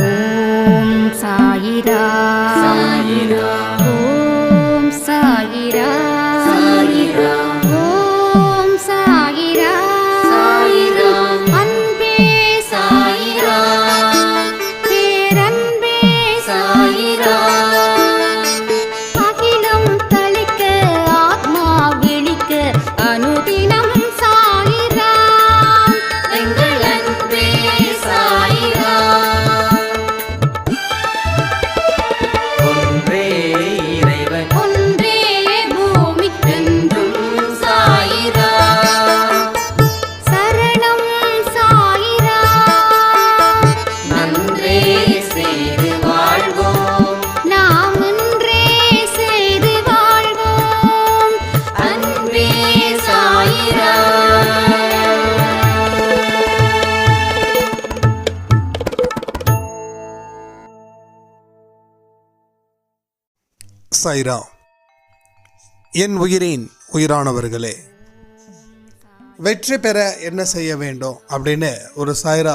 ஓம் சாயிரா சாயிரா ஓம் சைரா என் உயிரின் உயிரானவர்களே வெற்றி பெற என்ன செய்ய வேண்டும் அப்படின்னு ஒரு சாய்ரா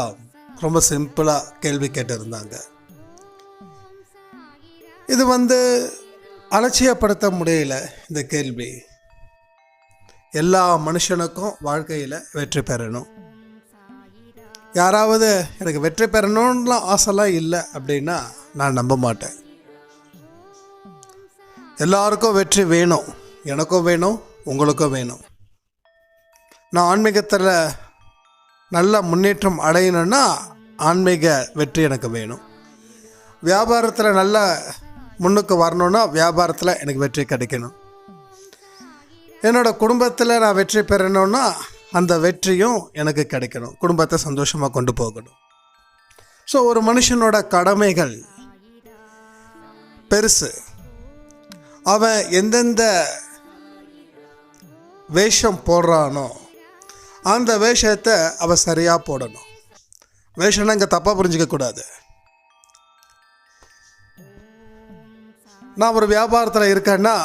ரொம்ப சிம்பிளாக கேள்வி கேட்டிருந்தாங்க. இது வந்து அலட்சியப்படுத்த முடியல இந்த கேள்வி. எல்லா மனுஷனுக்கும் வாழ்க்கையில் வெற்றி பெறணும். யாராவது எனக்கு வெற்றி பெறணும்லாம் ஆசைலாம் இல்லை அப்படின்னா நான் நம்ப மாட்டேன். எல்லாருக்கும் வெற்றி வேணும். எனக்கும் வேணும் உங்களுக்கும் வேணும். நான் ஆன்மீகத்தில் நல்ல முன்னேற்றம் அடையணும்னா ஆன்மீக வெற்றி எனக்கு வேணும். வியாபாரத்தில் நல்ல முன்னுக்கு வரணும்னா வியாபாரத்தில் எனக்கு வெற்றி கிடைக்கணும். என்னோடய குடும்பத்தில் நான் வெற்றி பெறணும்னா அந்த வெற்றியும் எனக்கு கிடைக்கணும். குடும்பத்தை சந்தோஷமாக கொண்டு போகணும். ஸோ ஒரு மனுஷனோட கடமைகள் பெருசு. அவன் எந்தெந்த வேஷம் போடுறானோ அந்த வேஷத்தை அவன் சரியாக போடணும். வேஷம்னா இங்கே தப்பாக புரிஞ்சிக்கக்கூடாது நான் ஒரு வியாபாரத்தில் இருக்கேன்னா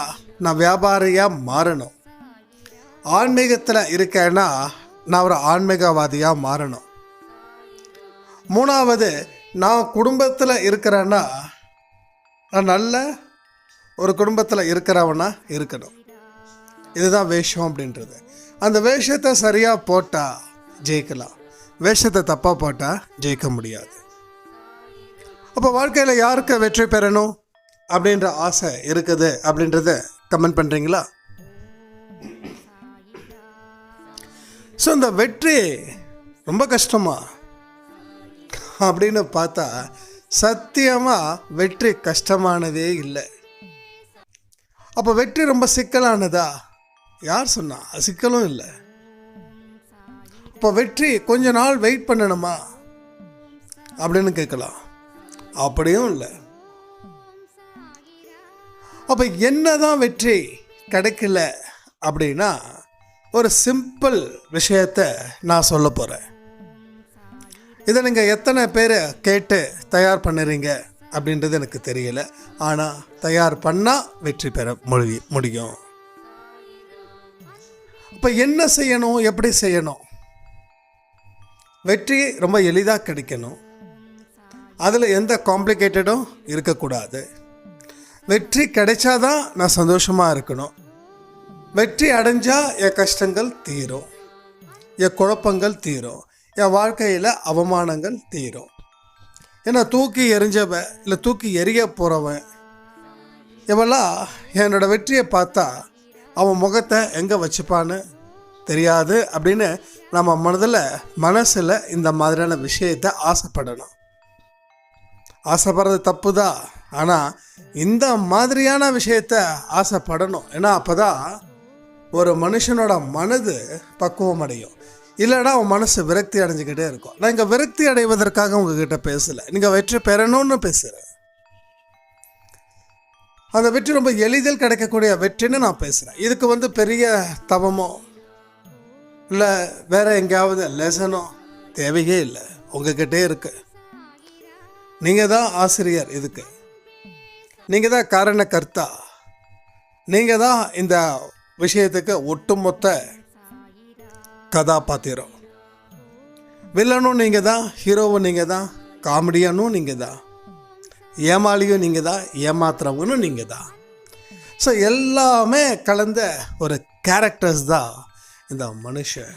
நான் வியாபாரியாக மாறணும். ஆன்மீகத்தில் இருக்கேன்னா நான் ஒரு ஆன்மீகவாதியாக மாறணும். மூணாவது நான் குடும்பத்தில் இருக்கிறேன்னா நான் நல்ல ஒரு குடும்பத்தில் இருக்கிறவனா இருக்கணும். இதுதான் வேஷம் அப்படின்றது. அந்த வேஷத்தை சரியாக போட்டால் ஜெயிக்கலாம். வேஷத்தை தப்பாக போட்டால் ஜெயிக்க முடியாது. அப்போ வாழ்க்கையில் யாருக்கு வெற்றி பெறணும் அப்படின்ற ஆசை இருக்குது அப்படின்றத கமெண்ட் பண்ணுறீங்களா ஸோ இந்த வெற்றி ரொம்ப கஷ்டமா? அப்படின்னு பார்த்தா சத்தியமாக வெற்றி கஷ்டமானதே இல்லை. அப்போ வெற்றி ரொம்ப சிக்கலானதா? யார் சொன்னா? சிக்கலும் இல்லை. அப்போ வெற்றி கொஞ்ச நாள் வெயிட் பண்ணணுமா? அப்படின்னு கேட்கலாம். அப்படியும் இல்லை. அப்போ என்னதான் வெற்றி கிடைக்கல அப்படின்னா ஒரு சிம்பிள் விஷயத்த நான் சொல்ல போகிறேன் இதை நீங்கள் எத்தனை பேர் கேட்டு தயார் பண்ணுறீங்க? அப்படின்றது எனக்கு தெரியல. ஆனால் தயார் பண்ணால் வெற்றி பெற முடி முடியும். இப்போ என்ன செய்யணும்? எப்படி செய்யணும்? வெற்றி ரொம்ப எளிதாக கிடைக்கணும். அதில் எந்த காம்ப்ளிகேட்டடும் இருக்கக்கூடாது. வெற்றி கிடைச்சாதான் நான் சந்தோஷமாக இருக்கணும். வெற்றி அடைஞ்சால் என் கஷ்டங்கள் தீரும். என் குழப்பங்கள் தீரும். என் வாழ்க்கையில் அவமானங்கள் தீரும். ஏன்னா தூக்கி எரிஞ்சவன் இல்லை தூக்கி எறிய போகிறவன் இவெல்லாம் என்னோட வெற்றியை பார்த்தா அவன் முகத்தை எங்கே வச்சுப்பான்னு தெரியாது அப்படின்னு நம்ம மனதில் மனசில் இந்த மாதிரியான விஷயத்தை ஆசைப்படணும். ஆசைப்படுறது தப்பு தான் ஆனால் இந்த மாதிரியான விஷயத்த ஆசைப்படணும். ஏன்னா அப்போ தான் ஒரு மனுஷனோட மனது பக்குவம் அடையும் இல்லைன்னா அவன் மனசு விரக்தி அடைஞ்சுக்கிட்டே இருக்கும். நான் இங்கே விரக்தி அடைவதற்காக உங்ககிட்ட பேசலை. நீங்கள் வெற்றி பெறணும்னு பேசுகிறேன் அந்த வெற்றி ரொம்ப எளிதில் கிடைக்கக்கூடிய வெற்றின்னு நான் பேசுகிறேன் இதுக்கு வந்து பெரிய தவமோ இல்லை வேற எங்கேயாவது லெசனோ தேவையே இல்லை. உங்ககிட்டே இருக்கு. நீங்கள் தான் ஆசிரியர் இதுக்கு. நீங்கள் தான் காரணக்கர்த்தா நீங்கள் தான் இந்த விஷயத்துக்கு ஒட்டுமொத்த கதாபாத்திரம். வில்லனும் நீங்கள் தான் ஹீரோவும் நீங்கள் தான் காமெடியனும் நீங்கள் தான் ஏமாளியும் நீங்கள் தான் ஏமாத்துறவனும் நீங்கள் தான் ஸோ எல்லாமே கலந்த ஒரு கேரக்டர்ஸ் தான் இந்த மனுஷன்.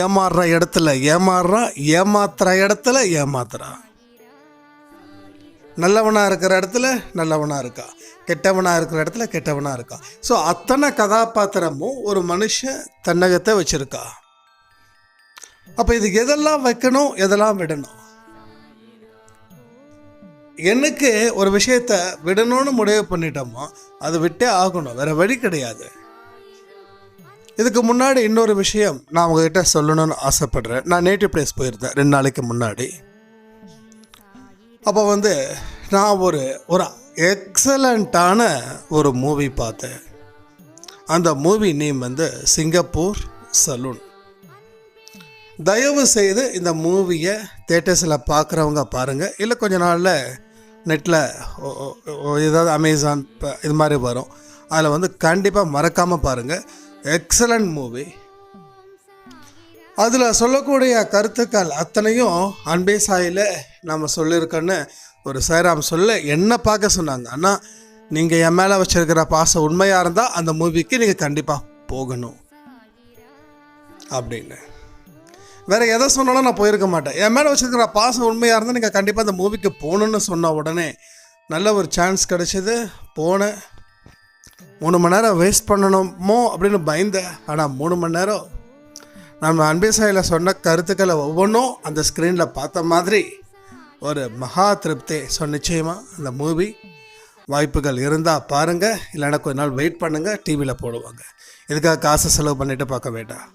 ஏமாறுற இடத்துல ஏமாறுறான் ஏமாத்துற இடத்துல ஏமாத்துறான். நல்லவனாக இருக்கிற இடத்துல நல்லவனாக இருக்கா? கெட்டவனாக இருக்கிற இடத்துல கெட்டவனாக இருக்கா? ஸோ அத்தனை கதாபாத்திரமும் ஒரு மனுஷன் தன்னகத்தை வச்சுருக்கா. அப்போ இது எதெல்லாம் வைக்கணும் எதெல்லாம் விடணும்? எனக்கு ஒரு விஷயத்த விடணும்னு முடிவு பண்ணிட்டோமோ அது விட்டே ஆகணும். வேற வழி கிடையாது. இதுக்கு முன்னாடி இன்னொரு விஷயம் நான் உங்ககிட்ட சொல்லணும்னு ஆசைப்படுறேன். நான் நேட்டிவ் பிளேஸ் போயிருந்தேன் ரெண்டு நாளைக்கு முன்னாடி. அப்போ வந்து நான் ஒரு ஒரு எக்ஸலண்ட்டான ஒரு மூவி பார்த்தேன். அந்த மூவி நேம் வந்து சிங்கப்பூர் சலூன் தயவு செய்து இந்த மூவியை தேட்டர்ஸில் பார்க்குறவங்க பாருங்கள் இல்லை கொஞ்ச நாளில் நெட்டில் ஏதாவது அமேசான் இது மாதிரி வரும். அதில் வந்து கண்டிப்பாக மறக்காமல் பாருங்கள் எக்ஸலண்ட் மூவி அதில் சொல்லக்கூடிய கருத்துக்கள் அத்தனையும் அன்பே சாயில் நம்ம சொல்லியிருக்கோன்னு ஒரு சாய்ராம் சொல்ல என்ன பார்க்க சொன்னாங்க. ஆனால் நீங்கள் என் மேலே வச்சுருக்கிற பாசம் உண்மையாக இருந்தால் அந்த மூவிக்கு நீங்கள் கண்டிப்பாக போகணும். அப்படின்னு. வேற எதை சொன்னாலும் நான் போயிருக்க மாட்டேன். என் மேலே வச்சுருக்கிற பாசம் உண்மையாக இருந்தால் நீங்கள் கண்டிப்பாக அந்த மூவிக்கு போகணுன்னு சொன்ன உடனே நல்ல ஒரு சான்ஸ் கிடச்சிது. போனேன். மூணு மணி நேரம் வேஸ்ட் பண்ணணுமோ அப்படின்னு பயந்தேன். ஆனால் மூணு மணி நேரம் நம்ம அன்பே சாயில் சொன்ன கருத்துக்களை ஒவ்வொன்றும் அந்த ஸ்க்ரீனில் பார்த்த மாதிரி ஒரு மகா திருப்தி. ஸோ நிச்சயமாக அந்த மூவி வாய்ப்புகள் இருந்தால் பாருங்கள் இல்லைன்னா கொஞ்ச நாள் வெயிட் பண்ணுங்கள் டிவியில் போடுவாங்க. இதுக்காக காசு செலவு பண்ணிவிட்டு பார்க்க வேண்டாம்.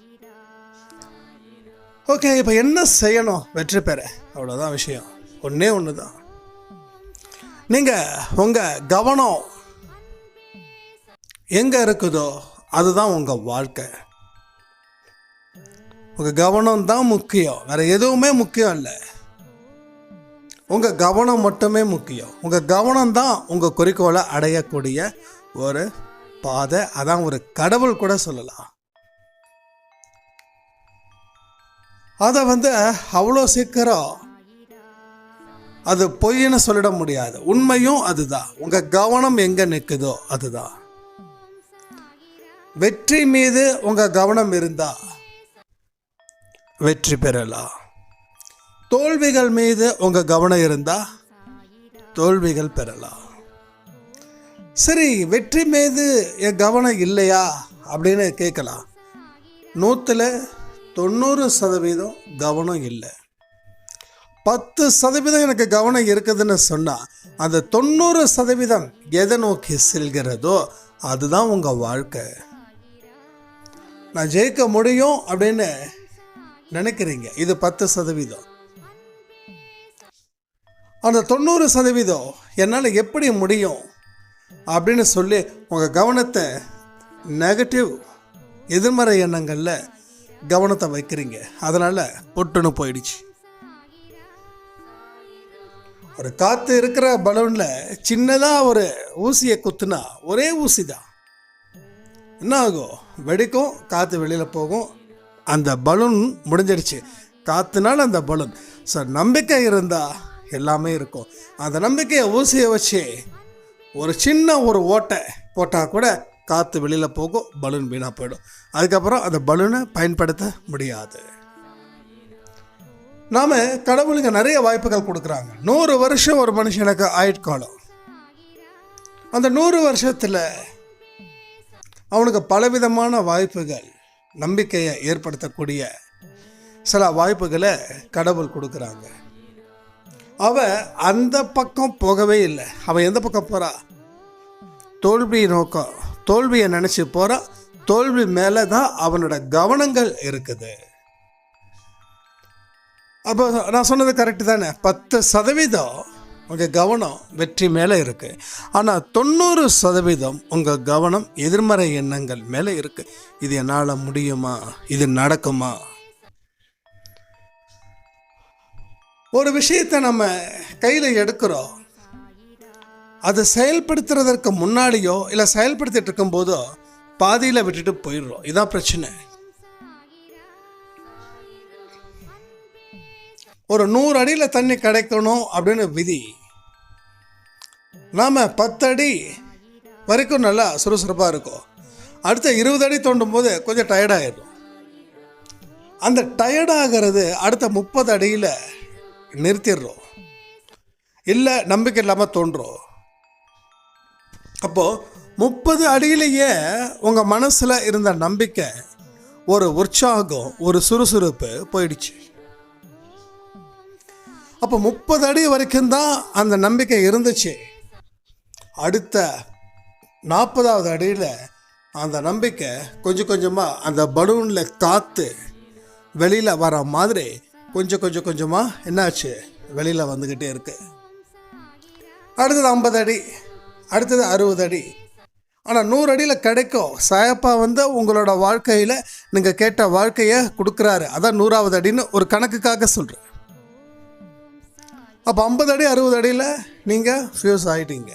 ஓகே இப்போ என்ன செய்யணும்? வெற்றி பெற. அவ்வளோதான் விஷயம். ஒன்றே ஒன்று தான் நீங்கள் உங்கள் கவனம் எங்கே இருக்குதோ அதுதான் உங்கள் வாழ்க்கை. உங்கள் கவனம் தான் முக்கியம். வேற எதுவுமே முக்கியம் இல்லை. உங்கள் கவனம் மட்டுமே முக்கியம். உங்கள் கவனம் தான் உங்கள் குறிக்கோளை அடையக்கூடிய ஒரு பாதை. அதான் ஒரு கடவுள் கூட சொல்லலாம். அதை வந்து அவ்வளோ சீக்கிரம் அது பொய்ன்னு சொல்லிட முடியாது. உண்மையும் அதுதான். உங்கள் கவனம் எங்கே நிற்குதோ அதுதான். வெற்றி மீது உங்கள் கவனம் இருந்தால் வெற்றி பெறலாம் தோல்விகள் மீது உங்கள் கவனம் இருந்தால் தோல்விகள் பெறலாம் சரி வெற்றி மீது என் கவனம் இல்லையா? அப்படின்னு கேட்கலாம். நூற்றில் தொண்ணூறு சதவீதம் கவனம் இல்லை. பத்து சதவீதம் எனக்கு கவனம் இருக்குதுன்னு சொன்னால் அந்த தொண்ணூறு சதவீதம் எதை நோக்கி செல்கிறதோ அதுதான் உங்கள் வாழ்க்கை. நான் ஜெயிக்க முடியும் அப்படின்னு நினைக்கிறீங்க? இது பத்து சதவீதம். அந்த தொண்ணூறு சதவீதம் என்னால் எப்படி முடியும்? அப்படின்னு சொல்லி உங்கள் கவனத்தை நெகட்டிவ் எதிர்மறை எண்ணங்களில் கவனத்தை வைக்கிறீங்க. அதனால் பொட்டுன்னு போயிடுச்சு. ஒரு காற்று இருக்கிற பலூனில் சின்னதாக ஒரு ஊசியை குத்துனா ஒரே ஊசி தான் என்ன ஆகும்? வெடிக்கும் காற்று வெளியில் போகும் அந்த பலூன் முடிஞ்சிடுச்சு காற்றுனால அந்த பலூன். ஸோ நம்பிக்கை இருந்தால் எல்லாமே இருக்கும். அந்த நம்பிக்கையை ஊசியை வச்சு ஒரு சின்ன ஒரு ஓட்டை போட்டால் கூட காற்று வெளியில் போகும் பலூன் வீணாக போயிடும். அதுக்கப்புறம் அந்த பலூனை பயன்படுத்த முடியாது. நாம் கடவுளுக்கு நிறைய வாய்ப்புகள் கொடுக்குறாங்க. நூறு வருஷம் ஒரு மனுஷனுக்கு ஆயுட்காலம் அந்த நூறு வருஷத்தில் அவனுக்கு பலவிதமான வாய்ப்புகள். நம்பிக்கையை ஏற்படுத்தக்கூடிய சில வாய்ப்புகளை கடவுள் கொடுக்குறாங்க. அவ அந்த பக்கம் போகவே இல்லை. அவன் எந்த பக்கம் போறா? தோல்வியை நோக்கம். தோல்வியை நினச்சி போறா. தோல்வி மேலே தான் அவனோட கவனங்கள் இருக்குது. அப்போ நான் சொன்னது கரெக்டு தானே? பத்து சதவீதம் உங்கள் கவனம் வெற்றி மேலே இருக்குது ஆனால் தொண்ணூறு சதவீதம் உங்கள் கவனம் எதிர்மறை எண்ணங்கள் மேலே இருக்குது இது என்னால் முடியுமா? இது நடக்குமா? ஒரு விஷயத்தை நம்ம கையில் எடுக்கிறோம். அதை செயல்படுத்துறதற்கு முன்னாடியோ இல்லை செயல்படுத்திட்டு இருக்கும்போதோ பாதியில் விட்டுட்டு போயிடுறோம். இதான் பிரச்சனை. ஒரு நூறு அடியில் தண்ணி கிடைக்கணும் அப்படின்னு விதி. நாம் பத்து அடி வரைக்கும் நல்லா சுறுசுறுப்பாக இருக்கும். அடுத்த இருபது அடி தோண்டும் போது கொஞ்சம் டயர்டாகிடும் அந்த டயர்டாகிறது அடுத்த முப்பது அடியில் நிறுத்திடுறோம். இல்லை நம்பிக்கை இல்லாமல் தோன்றும். அப்போது முப்பது அடியிலேயே உங்கள் மனசில் இருந்த நம்பிக்கை ஒரு உற்சாகம் ஒரு சுறுசுறுப்பு போயிடுச்சு. அப்போ முப்பது அடி வரைக்கும் தான் அந்த நம்பிக்கை இருந்துச்சு. அடுத்த நாற்பதாவது அடியில் அந்த நம்பிக்கை கொஞ்சம் கொஞ்சமாக அந்த பலூனில் காற்று வெளியில் வர மாதிரி கொஞ்சம் கொஞ்சம் கொஞ்சமாக என்னாச்சு? வெளியில் வந்துக்கிட்டே இருக்கு. அடுத்தது ஐம்பது அடி அடுத்தது அறுபது அடி. ஆனால் நூறு அடியில் கிடைக்கும். சாயப்பா வந்து உங்களோட வாழ்க்கையில் நீங்கள் கேட்ட வாழ்க்கையை கொடுக்குறாரு. அதான் நூறாவது அடின்னு ஒரு கணக்குக்காக சொல்கிறேன் அப்போ ஐம்பது அடி அறுபது அடியில் நீங்கள் ஃபியூஸ் ஆகிட்டீங்க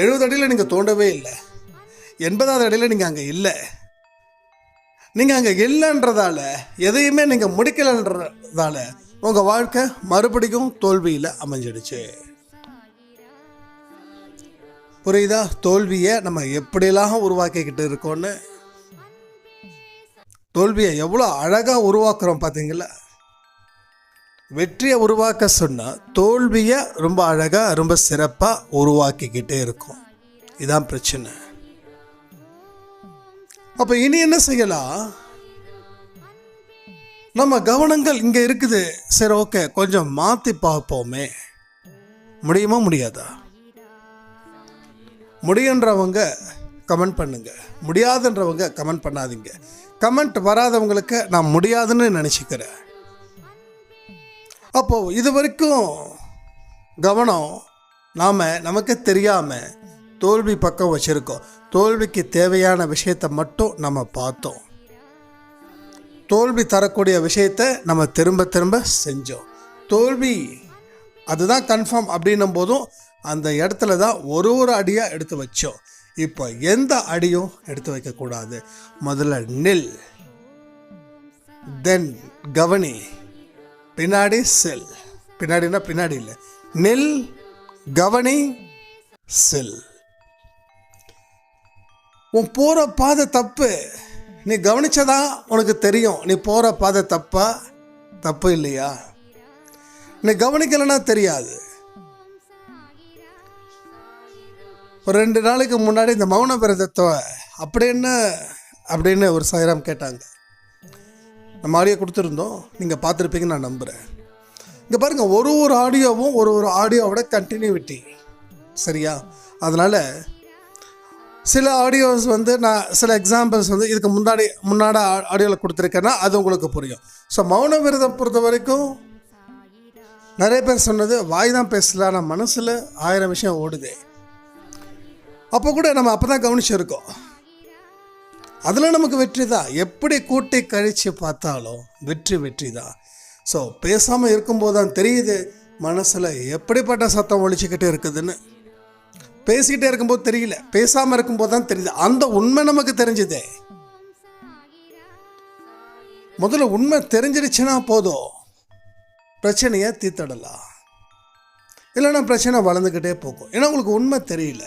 எழுபது அடியில் நீங்கள் தோண்டவே இல்லை. எண்பதாவது அடியில் நீங்கள் அங்கே இல்லை. நீங்கள் அங்கே இல்லைன்றதால எதையுமே நீங்கள் முடிக்கலைன்றதால உங்கள் வாழ்க்கை மறுபடியும் தோல்வியில் அமைஞ்சிடுச்சு. புரியுதா? தோல்வியை நம்ம எப்படியெல்லாம் உருவாக்கிக்கிட்டு இருக்கோன்னு தோல்வியை எவ்வளோ அழகாக உருவாக்குறோம் பார்த்தீங்களா வெற்றியை உருவாக்க சொன்னால் தோல்வியை ரொம்ப அழகாக ரொம்ப சிறப்பாக உருவாக்கிக்கிட்டே இருக்கும். இதுதான் பிரச்சனை. அப்போ இனி என்ன செய்யலாம்? நம்ம கவனங்கள் இங்கே இருக்குது. சரி ஓகே கொஞ்சம் மாற்றி பார்ப்போமே. முடியுமா முடியாதா? முடியுன்றவங்க கமெண்ட் பண்ணுங்க. முடியாதுன்றவங்க கமெண்ட் பண்ணாதீங்க. கமெண்ட் வராதவங்களுக்கு நான் முடியாதுன்னு நினச்சிக்கிறேன். அப்போது இது வரைக்கும் கவனம் நாம் நமக்கு தெரியாமல் தோல்வி பக்கம் வச்சுருக்கோம். தோல்விக்கு தேவையான விஷயத்தை மட்டும் நம்ம பார்த்தோம். தோல்வி தரக்கூடிய விஷயத்தை நம்ம திரும்ப திரும்ப செஞ்சோம். தோல்வி அதுதான் கன்ஃபார்ம் அப்படின்னும் போதும் அந்த இடத்துல தான் ஒரு ஒரு அடியாக எடுத்து வச்சோம். இப்போ எந்த அடியும் எடுத்து வைக்கக்கூடாது. முதல்ல நெல் தென் கவனி. பின்னாடி செல். பின்னாடினா பின்னாடி இல்லை. நெல் கவனி செல். உன் போகிற பாதை தப்பு. நீ கவனிச்சதா? உனக்கு தெரியும். நீ போகிற பாதை தப்பா? தப்பு இல்லையா? நீ கவனிக்கலைன்னா தெரியாது. ஒரு ரெண்டு நாளைக்கு முன்னாடி இந்த மௌன விரதத்தை அப்படின்னு அப்படின்னு ஒரு சாயிராம் கேட்டாங்க. நம்ம ஆடியோ கொடுத்துருந்தோம். நீங்கள் பார்த்துருப்பீங்கன்னு நான் நம்புகிறேன் இங்கே பாருங்கள் ஒரு ஒரு ஆடியோவும் ஒரு ஒரு ஆடியோவோட கண்டினியூவிட்டி சரியா? அதனால் சில ஆடியோஸ் வந்து நான் சில எக்ஸாம்பிள்ஸ் வந்து இதுக்கு முன்னாடி முன்னாடி ஆடியோவில் கொடுத்துருக்கேன்னா அது உங்களுக்கு புரியும். ஸோ மௌன விரதம் பொறுத்த வரைக்கும் நிறைய பேர் சொன்னது வாய் தான் பேசல ஆனால் மனசில் ஆயிரம் விஷயம் ஓடுது. அப்போ கூட நம்ம அப்போ தான் கவனிச்சிருக்கோம். அதில் நமக்கு வெற்றி தான். எப்படி கூட்டி கழித்து பார்த்தாலும் வெற்றி வெற்றி தான். ஸோ பேசாமல் இருக்கும்போது தான் தெரியுது மனசில் எப்படிப்பட்ட சத்தம் ஒழிச்சிக்கிட்டே இருக்குதுன்னு. பேசிக்கிட்டே இருக்கும்போது தெரியல. பேசாமல் இருக்கும்போது தான் தெரியுது. அந்த உண்மை நமக்கு தெரிஞ்சுதே. முதல்ல உண்மை தெரிஞ்சிருச்சுன்னா போதும். பிரச்சனையை தீர்த்தடலாம். இல்லைன்னா பிரச்சனை வளர்ந்துக்கிட்டே போகும். ஏன்னா உங்களுக்கு உண்மை தெரியல.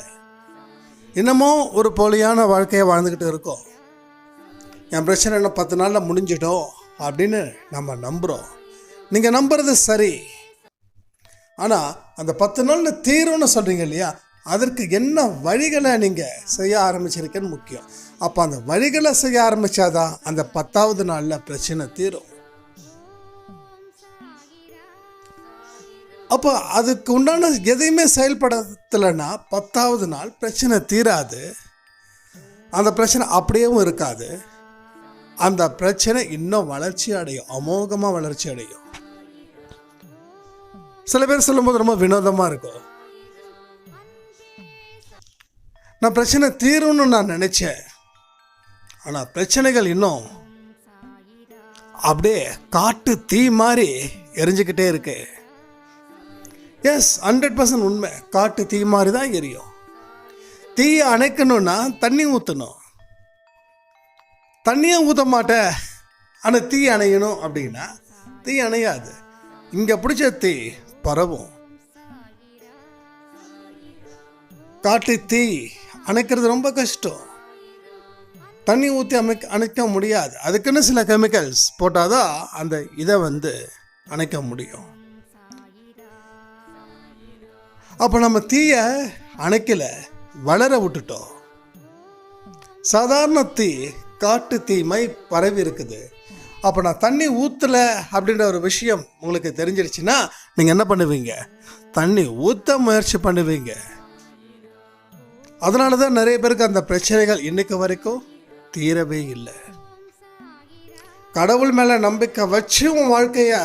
இன்னமும் ஒரு போலியான வாழ்க்கையை வாழ்ந்துக்கிட்டு இருக்கோம். என் பிரச்சனை என்ன பத்து நாளில் முடிஞ்சிடும் அப்படின்னு நம்ம நம்புகிறோம் நீங்கள் நம்புறது சரி. ஆனால் அந்த பத்து நாளில் தீரும்னு சொல்கிறீங்க இல்லையா? அதற்கு என்ன வழிகளை நீங்கள் செய்ய ஆரம்பிச்சிருக்கேன்னு முக்கியம். அப்போ அந்த வழிகளை செய்ய ஆரம்பித்தாதான் அந்த பத்தாவது நாளில் பிரச்சனை தீரும். அப்போ அதுக்கு உண்டான எதையுமே செயல்படுத்தலைன்னா பத்தாவது நாள் பிரச்சனை தீராது. அந்த பிரச்சனை அப்படியேவும் இருக்காது. அந்த பிரச்சனை இன்னும் வளர்ச்சி அடையும் அமோகமாக வளர்ச்சி அடையும். சில பேர் சொல்லும்போது ரொம்ப வினோதமாக இருக்கும். நான் பிரச்சனை தீரும்னு நான் நினச்சேன். ஆனால் பிரச்சனைகள் இன்னும் அப்படியே காட்டு தீ மாதிரி எரிஞ்சுக்கிட்டே இருக்கு. எஸ் ஹண்ட்ரட் பர்சன்ட் உண்மை. காட்டு தீ மாதிரி தான் எரியும். தீயை அணைக்கணும்னா தண்ணி ஊற்றணும் தண்ணியும் ஊற்ற மாட்டேன் ஆனால் தீ அணையணும் அப்படின்னா தீ அணையாது. இங்கே பிடிச்ச தீ பரவும். காட்டு தீ அணைக்கிறது ரொம்ப கஷ்டம். தண்ணி ஊற்றி அமைக்க அணைக்க முடியாது. அதுக்குன்னு சில கெமிக்கல்ஸ் போட்டால் தான் அந்த இதை வந்து அணைக்க முடியும். அப்போ நம்ம தீயை அணைக்கலை வளர விட்டுட்டோம். சாதாரண தீ காட்டு தீமை பரவி இருக்குது. அப்போ நான் தண்ணி ஊற்றலை அப்படின்ற ஒரு விஷயம் உங்களுக்கு தெரிஞ்சிருச்சுன்னா நீங்கள் என்ன பண்ணுவீங்க? தண்ணி ஊற்ற முயற்சி பண்ணுவீங்க. அதனால தான் நிறைய பேருக்கு அந்த பிரச்சனைகள் இன்னைக்கு வரைக்கும் தீரவே இல்லை. கடவுள் மேலே நம்பிக்கை வச்சு உன் வாழ்க்கையை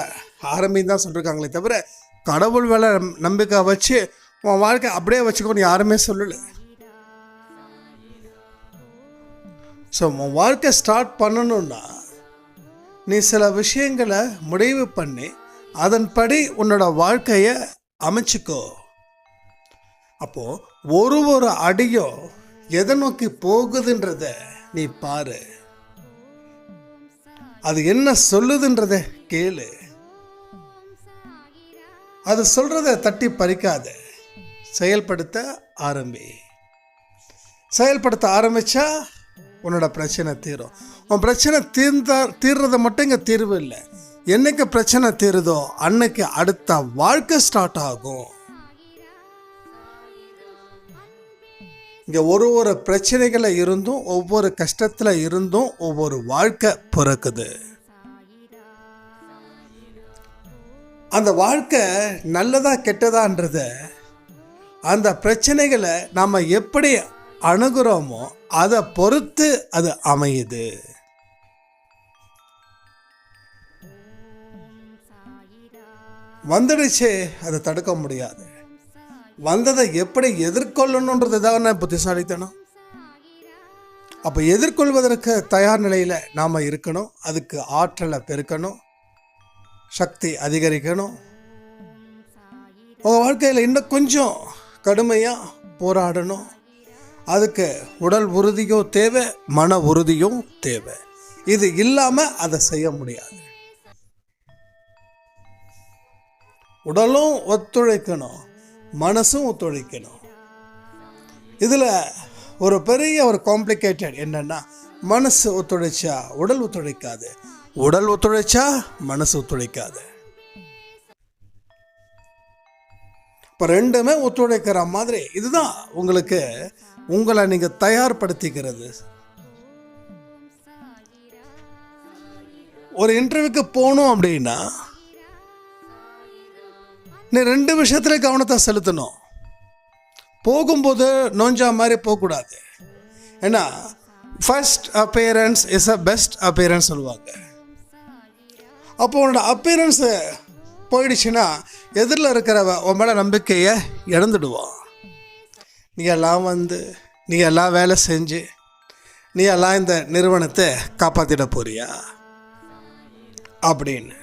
ஆரம்பின்னு தான் சொல்லியிருக்காங்களே தவிர கடவுள் மேலே நம்பிக்கை வச்சு உன் வாழ்க்கை அப்படியே வச்சுக்கோன்னு யாருமே சொல்லலை. ஸோ உன் வாழ்க்கை ஸ்டார்ட் பண்ணணும்னா நீ சில விஷயங்களை முடிவு பண்ணி அதன்படி உன்னோட வாழ்க்கையை அமைச்சிக்கோ. அப்போது ஒரு ஒரு அடியும் எதை நோக்கி போகுதுன்றத நீ பாரு. அது என்ன சொல்லுதுன்றத கேளு. அது சொல்கிறத தட்டி பறிக்காத. செயல்படுத்த ஆரம்பி. செயல்படுத்த ஆரம்பித்தா உன்னோட பிரச்சனை தீரும். உன் பிரச்சனை தீர்ந்தா தீர்றது மட்டும் இங்கே தீர்வு இல்லை. என்னைக்கு பிரச்சனை தீருதோ அன்னைக்கு அடுத்த வாழ்க்கை ஸ்டார்ட் ஆகும். இங்கே ஒரு ஒரு பிரச்சனைகளை இருந்தும் ஒவ்வொரு கஷ்டத்தில் இருந்தும் ஒவ்வொரு வாழ்க்கை பிறக்குது. அந்த வாழ்க்கை நல்லதா கெட்டதான்றத அந்த பிரச்சனைகளை நாம் எப்படி அணுகுறோமோ அதை பொறுத்து அது அமையுது. வந்துடுச்சு அதை தடுக்க முடியாது. வந்ததை எப்படி எதிர்கொள்ளணுன்றது தானே புத்திசாலித்தனம். அப்போ எதிர்கொள்வதற்கு தயார் நிலையில் நாம் இருக்கணும் அதுக்கு ஆற்றலை பெருக்கணும் சக்தி அதிகரிக்கணும். உங்கள் வாழ்க்கையில் இன்னும் கொஞ்சம் கடுமையாக போராடணும். அதுக்கு உடல் உறுதியும் தேவை மன உறுதியும் தேவை. இது இல்லாமல் அதை செய்ய முடியாது. உடலும் ஒத்துழைக்கணும் மனசும் ஒத்துழைக்கணும். இதில் ஒரு பெரிய ஒரு காம்ப்ளிகேட்டட் என்னென்னா மனசு ஒத்துழைச்சா உடல் ஒத்துழைக்காது. உடல் ஒத்துழைச்சா மனசு ஒத்துழைக்காது. இப்போ ரெண்டுமே ஒத்துழைக்கிற மாதிரி இதுதான் உங்களுக்கு உங்களை நீங்கள் தயார்படுத்திக்கிறது. ஒரு இன்டர்வியூக்கு போகணும் அப்படின்னா நீ ரெண்டு விஷயத்துல கவனத்தை செலுத்தணும். போகும்போது நொஞ்சா மாதிரி போகக்கூடாது. ஏன்னா first appearance is a best appearance சொல்லுவாங்க. அப்போ உன்னோட appearance போயிடுச்சுன்னா எதிரில் இருக்கிறவ உன் மேலே நம்பிக்கையை இழந்துடுவான். நீ எல்லாம் வந்து நீ எல்லாம் வேலை செஞ்சு நீ எல்லாம் இந்த நிறுவனத்தை காப்பாற்றிட போறியா? அப்படின்னு.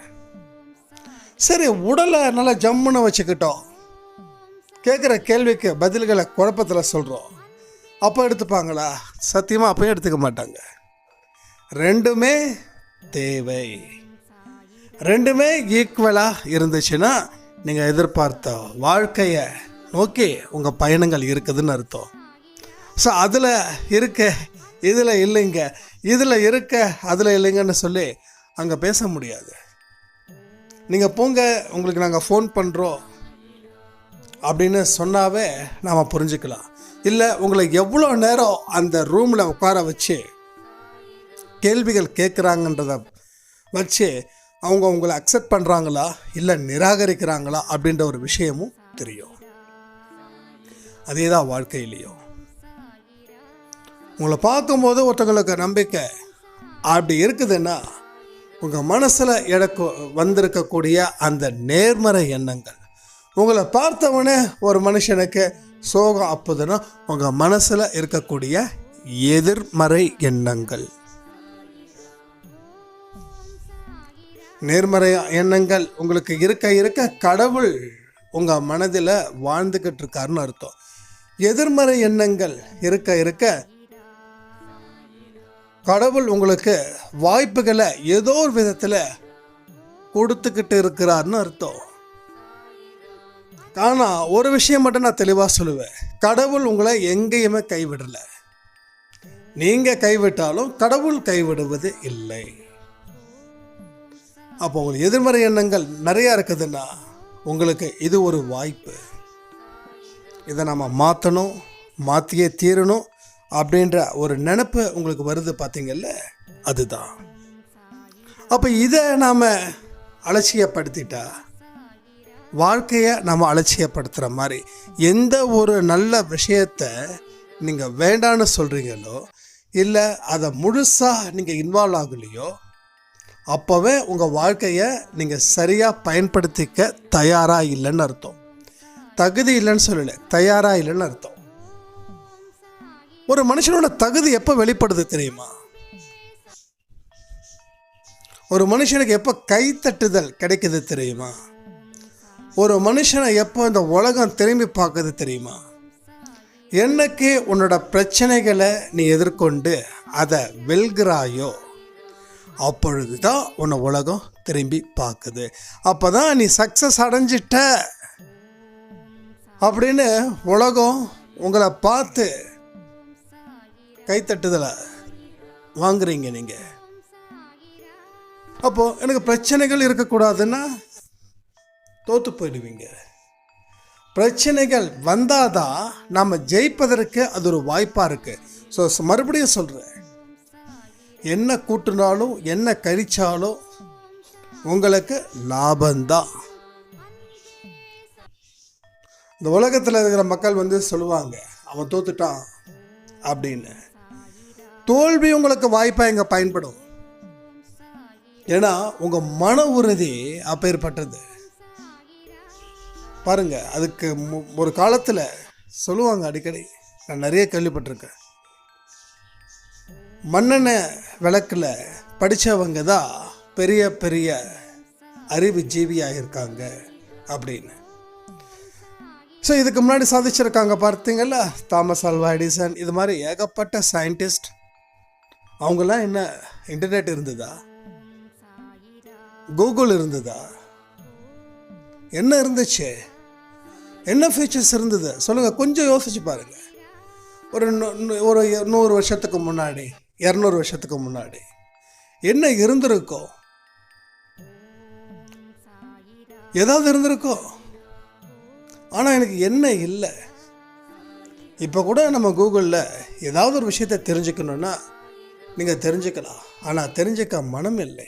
சரி உடலை நல்லா ஜம்முன்னு வச்சுக்கிட்டோம். கேட்குற கேள்விக்கு பதில்களை குழப்பத்தில் சொல்கிறோம் அப்போ எடுத்துப்பாங்களா? சத்தியமாக அப்பயும் எடுத்துக்க மாட்டாங்க. ரெண்டுமே தேவை. ரெண்டுமே ஈக்குவலாக இருந்துச்சுன்னா நீங்கள் எதிர்பார்த்த வாழ்க்கையை நோக்கி உங்கள் பயணங்கள் இருக்குதுன்னு அர்த்தம். ஸோ அதில் இருக்க இதில் இல்லைங்க இதில் இருக்க அதில் இல்லைங்கன்னு சொல்லி அங்கே பேச முடியாது. நீங்கள் போங்க உங்களுக்கு நாங்கள் ஃபோன் பண்ணுறோம் அப்படின்னு சொன்னாவே நாம் புரிஞ்சுக்கலாம். இல்லை உங்களை எவ்வளோ நேரம் அந்த ரூமில் உட்கார வச்சு கேள்விகள் கேட்குறாங்கன்றத வச்சு அவங்க உங்களை அக்செப்ட் பண்ணுறாங்களா இல்லை நிராகரிக்கிறாங்களா? அப்படின்ற ஒரு விஷயமும் தெரியும். அதே தான் வாழ்க்கையிலையும். உங்களை பார்க்கும்போது ஒருத்தங்களுக்கு நம்பிக்கை அப்படி இருக்குதுன்னா உங்கள் மனசில் எனக்கு வந்திருக்கக்கூடிய அந்த நேர்மறை எண்ணங்கள் உங்களை பார்த்தவொடனே ஒரு மனுஷனுக்கு சோகம் அப்புதுன்னா உங்கள் மனசில் இருக்கக்கூடிய எதிர்மறை எண்ணங்கள். நேர்மறை எண்ணங்கள் உங்களுக்கு இருக்க இருக்க கடவுள் உங்கள் மனதில் வாழ்ந்துக்கிட்டு இருக்காருன்னு அர்த்தம். எதிர்மறை எண்ணங்கள் இருக்க இருக்க கடவுள் உங்களுக்கு வாய்ப்புகளை ஏதோ ஒரு விதத்தில் கொடுத்துக்கிட்டு இருக்கிறார்னு அர்த்தம். ஆனால் ஒரு விஷயம் மட்டும் நான் தெளிவாக சொல்லுவேன். கடவுள் உங்களை எங்கேயுமே கைவிடலை. நீங்கள் கைவிட்டாலும் கடவுள் கைவிடுவது இல்லை. அப்போ உங்களுக்கு எதிர்மறை எண்ணங்கள் நிறையா இருக்குதுன்னா உங்களுக்கு இது ஒரு வாய்ப்பு. இதை நம்ம மாற்றணும் மாற்றியே தீரணும் அப்படின்ற ஒரு நினப்பு உங்களுக்கு வருது பார்த்தீங்கல்ல? அதுதான். அப்போ இதை நாம் அலட்சியப்படுத்திட்டா வாழ்க்கையை நம்ம அலட்சியப்படுத்துகிற மாதிரி எந்த ஒரு நல்ல விஷயத்தை நீங்கள் வேண்டான்னு சொல்கிறீங்களோ இல்லை அதை முழுசாக நீங்கள் இன்வால்வ் ஆகலையோ அப்போவே உங்கள் வாழ்க்கையை நீங்கள் சரியாக பயன்படுத்திக்க தயாராக இல்லைன்னு அர்த்தம். தகுதி இல்லைன்னு சொல்லலை தயாராக இல்லைன்னு அர்த்தம். ஒரு மனுஷனோட தகுதி எப்போ வெளிப்படுது தெரியுமா? ஒரு மனுஷனுக்கு எப்போ கைத்தட்டுதல் கிடைக்குது தெரியுமா? ஒரு மனுஷனை எப்போ இந்த உலகம் திரும்பி பார்க்குது தெரியுமா? என்னைக்கு உன்னோட பிரச்சனைகளை நீ எதிர்கொண்டு அதை வெல்கிறாயோ அப்பொழுது தான் உன்னை உலகம் திரும்பி பார்க்குது. அப்போ தான் நீ சக்ஸஸ் அடைஞ்சிட்ட. அப்படின்னு உலகம் உங்களை பார்த்து கைத்தட்டுதலை வாங்குறீங்க நீங்கள் அப்போது எனக்கு பிரச்சனைகள் இருக்கக்கூடாதுன்னா தோற்று போயிடுவீங்க. பிரச்சனைகள் வந்தால் தான் நாம் ஜெயிப்பதற்கு அது ஒரு வாய்ப்பாக இருக்குது ஸோ மறுபடியும் சொல்கிறேன் என்ன கூட்டினாலும் என்ன கழிச்சாலும் உங்களுக்கு லாபந்தான் இந்த உலகத்தில் இருக்கிற மக்கள் வந்து சொல்லுவாங்க அவன் தோத்துட்டான் அப்படின்னு. தோல்வி உங்களுக்கு வாய்ப்பாக இங்கே பயன்படும்? ஏன்னா உங்கள் மன உறுதி அப்பேற்பட்டது. பாருங்க அதுக்கு மு- ஒரு காலத்தில் சொல்லுவாங்க அடிக்கடி நான் நிறைய கேள்விப்பட்டிருக்கேன். மண்ணெண்ணெய் விளக்கில் படித்தவங்க தான் பெரிய பெரிய அறிவு ஜீவியாக இருக்காங்க அப்படின்னு. ஸோ இதுக்கு முன்னாடி சாதிச்சிருக்காங்க பார்த்தீங்கல்ல தாமஸ் ஆல்வா எடிசன். இது மாதிரி ஏகப்பட்ட சயின்டிஸ்ட் அவங்கெல்லாம் என்ன இன்டர்நெட் இருந்ததா? கூகுள் இருந்ததா? என்ன இருந்துச்சு? என்ன ஃபீச்சர்ஸ் இருந்தது? சொல்லுங்கள் கொஞ்சம் யோசிச்சு பாருங்கள் ஒரு ஒரு நூறு வருஷத்துக்கு முன்னாடி. இரநூறு வருஷத்துக்கு முன்னாடி. என்ன இருந்திருக்கோ? ஏதாவது இருந்திருக்கோ? ஆனால் எனக்கு என்ன இல்லை. இப்போ கூட நம்ம கூகுளில் ஏதாவது ஒரு விஷயத்தை தெரிஞ்சுக்கணுன்னா நீங்கள் தெரிஞ்சுக்கலாம். ஆனால் தெரிஞ்சுக்க மனம் இல்லை.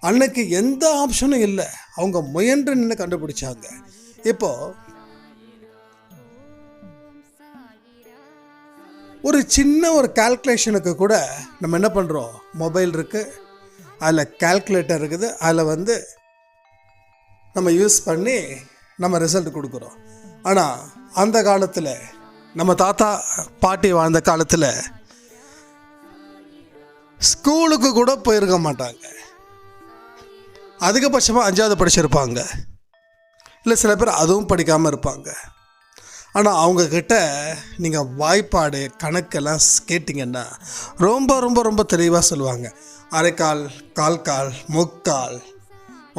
அன்னைக்கு எந்த ஆப்ஷனும் இல்லை. அவங்க முயன்று நின்று கண்டுபிடிச்சாங்க. இப்போது ஒரு சின்ன ஒரு கால்குலேஷனுக்கு கூட நம்ம என்ன பண்ணுறோம் மொபைல் இருக்குது அதில் கால்குலேட்டர் இருக்குது அதில் வந்து நம்ம யூஸ் பண்ணி நம்ம ரிசல்ட் கொடுக்குறோம். ஆனால் அந்த காலத்தில் நம்ம தாத்தா பாட்டி வாழ்ந்த காலத்தில் ஸ்கூலுக்கு கூட போயிருக்க மாட்டாங்க. அதிகபட்சமாக அஞ்சாவது படிச்சிருப்பாங்க. இல்லை சில பேர் அதுவும் படிக்காமல் இருப்பாங்க. ஆனால் அவங்கக்கிட்ட நீங்கள் வாய்ப்பாடு கணக்கெல்லாம் கேட்டிங்கன்னா ரொம்ப ரொம்ப ரொம்ப தெளிவாக சொல்லுவாங்க. அரைக்கால் கால் கால் முக்கால்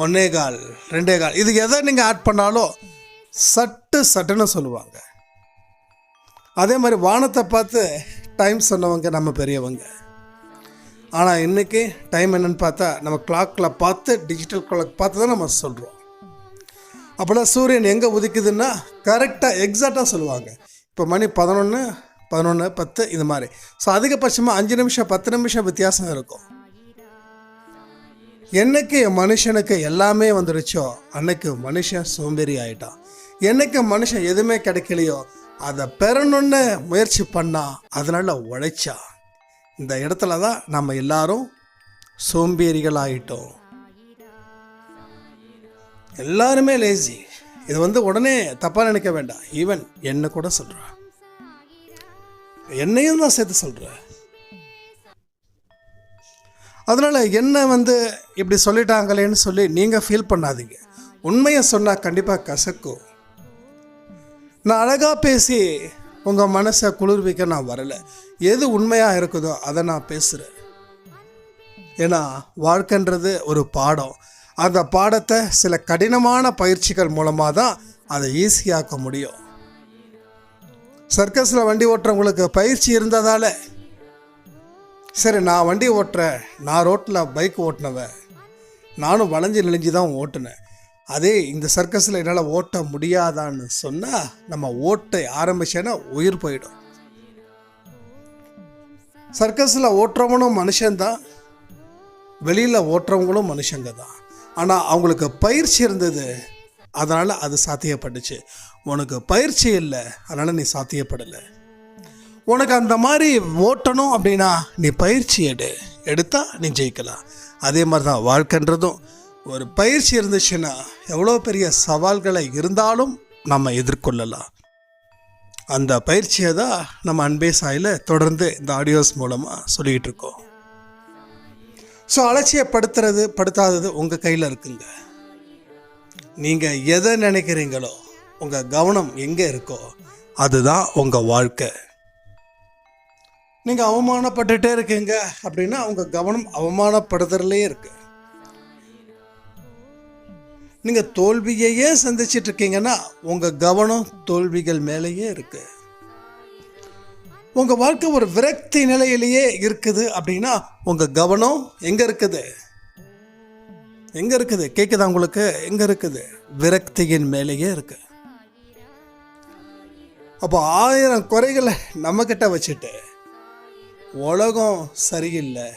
ஒன்னே கால் ரெண்டே கால் இது எதை நீங்கள் ஆட் பண்ணாலும் சட்டு சட்டுன்னு சொல்லுவாங்க. அதே மாதிரி வானத்தை பார்த்து டைம் சொன்னவங்க நம்ம பெரியவங்க. ஆனால் இன்றைக்கி டைம் என்னன்னு பார்த்தா நம்ம கிளாக்கில் பார்த்து டிஜிட்டல் கிளாக் பார்த்து தான் நம்ம சொல்கிறோம் அப்போல்லாம் சூரியன் எங்கே உதிக்குதுன்னா கரெக்டாக எக்ஸாக்டாக சொல்லுவாங்க. இப்போ மணி பதினொன்று பதினொன்று பத்து இது மாதிரி. ஸோ அதிகபட்சமாக அஞ்சு நிமிஷம் பத்து நிமிஷம் வித்தியாசம் இருக்கும். என்னைக்கு மனுஷனுக்கு எல்லாமே வந்துடுச்சோ அன்னைக்கு மனுஷன் சோம்பேறி ஆயிட்டான். என்னைக்கு மனுஷன் எதுவுமே கிடைக்கலையோ அதை பெறணும்னு முயற்சி பண்ணா அதனால் உழைச்சா இந்த இடத்துல தான் நம்ம எல்லாரும் சோம்பேறிகளாயிட்டோம். எல்லாருமே லேசி இது வந்து உடனே தப்பாக நினைக்க வேண்டாம். ஈவன் என்ன கூட சொல்கிறேன் என்னையும் தான் சேர்த்து சொல்கிறேன் அதனால் என்ன வந்து இப்படி சொல்லிட்டாங்களேன்னு சொல்லி நீங்கள் ஃபீல் பண்ணாதீங்க. உண்மையை சொன்னால் கண்டிப்பாக கசக்கும். நான் அழகாக பேசி உங்கள் மனசை குளிர்விக்க நான் வரலை. எது உண்மையாக இருக்குதோ அதை நான் பேசுகிறேன் ஏன்னா வாழ்க்கைன்றது ஒரு பாடம். அந்த பாடத்தை சில கடினமான பயிற்சிகள் மூலமாக தான் அதை ஈஸியாக்க முடியும். சர்க்கஸில் வண்டி ஓட்டுறவங்களுக்கு பயிற்சி இருந்ததால் சரி நான் வண்டி ஓட்டுறேன். நான் ரோட்டில் பைக் ஓட்டினவன். நானும் வளைஞ்சு நெளிஞ்சு தான் ஓட்டினேன். அதே இந்த சர்க்கஸில் என்னால் ஓட்ட முடியாதான்னு சொன்னால் நம்ம ஓட்ட ஆரம்பிச்சேன்னா உயிர் போயிடும். சர்க்கஸில் ஓட்டுறவனும் மனுஷன்தான். வெளியில் ஓட்டுறவங்களும் மனுஷங்க தான் ஆனால் அவங்களுக்கு பயிற்சி இருந்தது. அதனால் அது சாத்தியப்பட்டுச்சு. உனக்கு பயிற்சி இல்லை அதனால் நீ சாத்தியப்படலை. உனக்கு அந்த மாதிரி ஓட்டணும் அப்படின்னா நீ பயிற்சி எடு. எடுத்தால் நீ ஜெயிக்கலாம். அதே மாதிரி தான் வாழ்க்கைன்றதும். ஒரு பயிற்சி இருந்துச்சுன்னா எவ்வளோ பெரிய சவால்களை இருந்தாலும் நம்ம எதிர்கொள்ளலாம். அந்த பயிற்சியை தான் நம்ம அன்பே சாயில் தொடர்ந்து இந்த ஆடியோஸ் மூலமாக சொல்லிக்கிட்டு இருக்கோம். ஸோ அலட்சியப்படுத்துறது படுத்தாதது உங்கள் கையில் இருக்குங்க. நீங்கள் எதை நினைக்கிறீங்களோ உங்கள் கவனம் எங்கே இருக்கோ அதுதான் உங்கள் வாழ்க்கை. நீங்கள் அவமானப்பட்டுட்டே இருக்கீங்க அப்படின்னா உங்கள் கவனம் அவமானப்படுத்துறதுலே இருக்கு. நீங்கள் தோல்வியையே சந்திச்சிட்டு இருக்கீங்கன்னா உங்கள் கவனம் தோல்விகள் மேலேயே இருக்குது உங்கள் வாழ்க்கை ஒரு விரக்தி நிலையிலேயே இருக்குது அப்படின்னா உங்கள் கவனம் எங்கே இருக்குது? எங்கே இருக்குது? கேட்குதா உங்களுக்கு? எங்கே இருக்குது? விரக்தியின் மேலேயே இருக்கு. அப்போ ஆயிரம் குறைகளை நம்மக்கிட்ட வச்சுட்டு உலகம் சரியில்லை.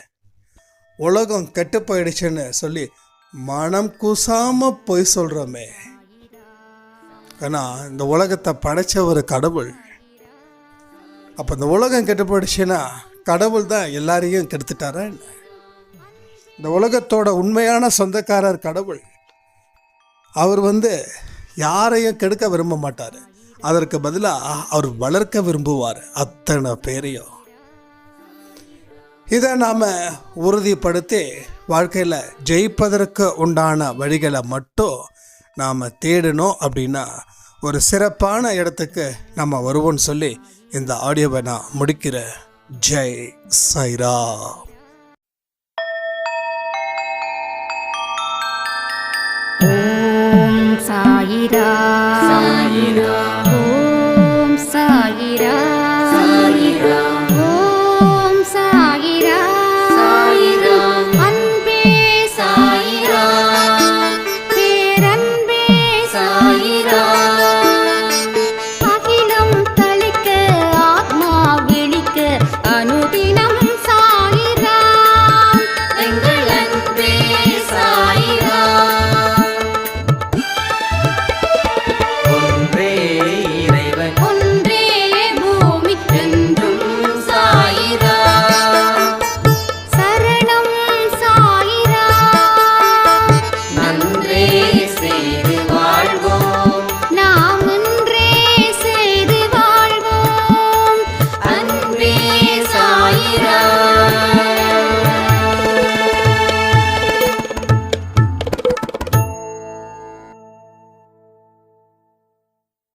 உலகம் கெட்டு போயிடுச்சுன்னு சொல்லி மனம் கூசாமல் பொய் சொல்கிறோமே ஏன்னா இந்த உலகத்தை படைச்ச ஒரு கடவுள் அப்போ இந்த உலகம் கெட்டு போயிடுச்சுன்னா கடவுள் தான் எல்லாரையும் கெடுத்துட்டாரா என்ன? இந்த உலகத்தோட உண்மையான சொந்தக்காரர் கடவுள் அவர் வந்து யாரையும் கெடுக்க விரும்ப மாட்டார். அதற்கு பதிலாக அவர் வளர்க்க விரும்புவார் அத்தனை பேரையும். இதை நாம் உறுதிப்படுத்தி வாழ்க்கையில் ஜெயிப்பதற்கு உண்டான வழிகளை மட்டும் நாம் தேடணும் அப்படின்னா ஒரு சிறப்பான இடத்துக்கு நம்ம வருவோம்னு சொல்லி இந்த ஆடியோவை நான் முடிக்கிறேன் ஜெய் சைரா ஓம் சாயிரா சாயிரா